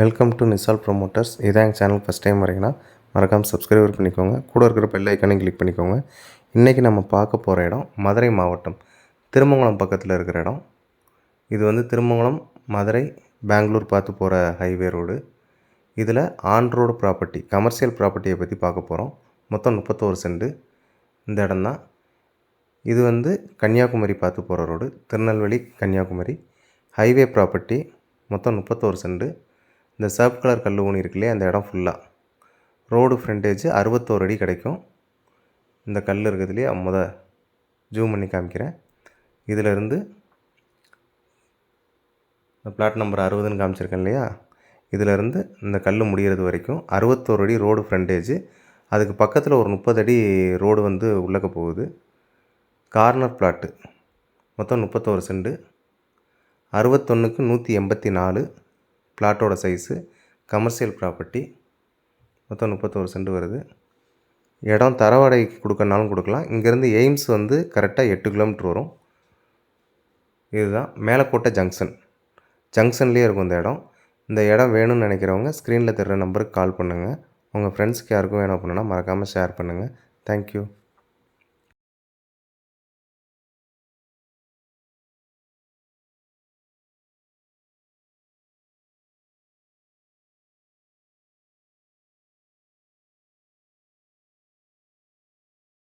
Welcome to நிசால் promoters இதான் எங்கள் channel first time வரீங்கன்னா மறக்காமல் சப்ஸ்கிரைபர் பண்ணிக்கோங்க. கூட இருக்கிற பெல் ஐக்கானையும் கிளிக் பண்ணிக்கோங்க. இன்றைக்கி நம்ம பார்க்க போகிற இடம் மதுரை மாவட்டம். திருமங்கலம் பக்கத்தில் இருக்கிற இடம். இது வந்து திருமங்கலம் மதுரை பெங்களூர் பார்த்து போகிற ஹைவே ரோடு இதில் ஆன் ரோடு ப்ராப்பர்ட்டி கமர்ஷியல் ப்ராப்பர்ட்டியை பற்றி பார்க்க போகிறோம் மொத்தம் முப்பத்தோரு சென்ட். இந்த இடம்தான் இது வந்து கன்னியாகுமரி பார்த்து போகிற road Tirunelveli Kanyakumari. Highway property மொத்தம் முப்பத்தோரு சென்ட். இந்த சர்ப் கலர் கல் ஊனி இருக்கு இல்லையா அந்த இடம் ஃபுல்லாக ரோடு ஃப்ரண்டேஜ் அறுபத்தோரு அடி கிடைக்கும். இந்த கல் இருக்குது இல்லையா முத ஜூம் பண்ணி காமிக்கிறேன். இதிலிருந்து இந்த பிளாட் நம்பர் அறுபதுன்னு காமிச்சிருக்கேன் இல்லையா? இதிலிருந்து இந்த கல் முடிகிறது வரைக்கும் அறுபத்தோரு அடி ரோடு ஃப்ரண்டேஜ் அதுக்கு பக்கத்தில் ஒரு முப்பது அடி ரோடு வந்து உள்ளக்க போகுது. கார்னர் பிளாட்டு மொத்தம் முப்பத்தோரு செண்டு அறுபத்தொன்றுக்கு நூற்றி எண்பத்தி நாலு. பிளாட்டோட சைஸு கமர்ஷியல் ப்ராப்பர்ட்டி. மொத்தம் முப்பத்தோரு சென்ட் வருது. இடம் தரவாடைக்கு கொடுக்கறனாலும் கொடுக்கலாம். இங்கேருந்து எய்ம்ஸ் வந்து கரெக்டாக எட்டு கிலோமீட்ரு வரும். இதுதான். மேலக்கோட்டை ஜங்ஷன். ஜங்ஷன்லேயே இருக்கும் இந்த இடம். இந்த இடம் வேணும்னு நினைக்கிறவங்க ஸ்க்ரீனில் தெரிகிற நம்பருக்கு கால் பண்ணுங்கள் உங்கள் ஃப்ரெண்ட்ஸ்க்கு யாருக்கும் வேணும் அப்படின்னா மறக்காமல் ஷேர் பண்ணுங்கள் தேங்க்யூ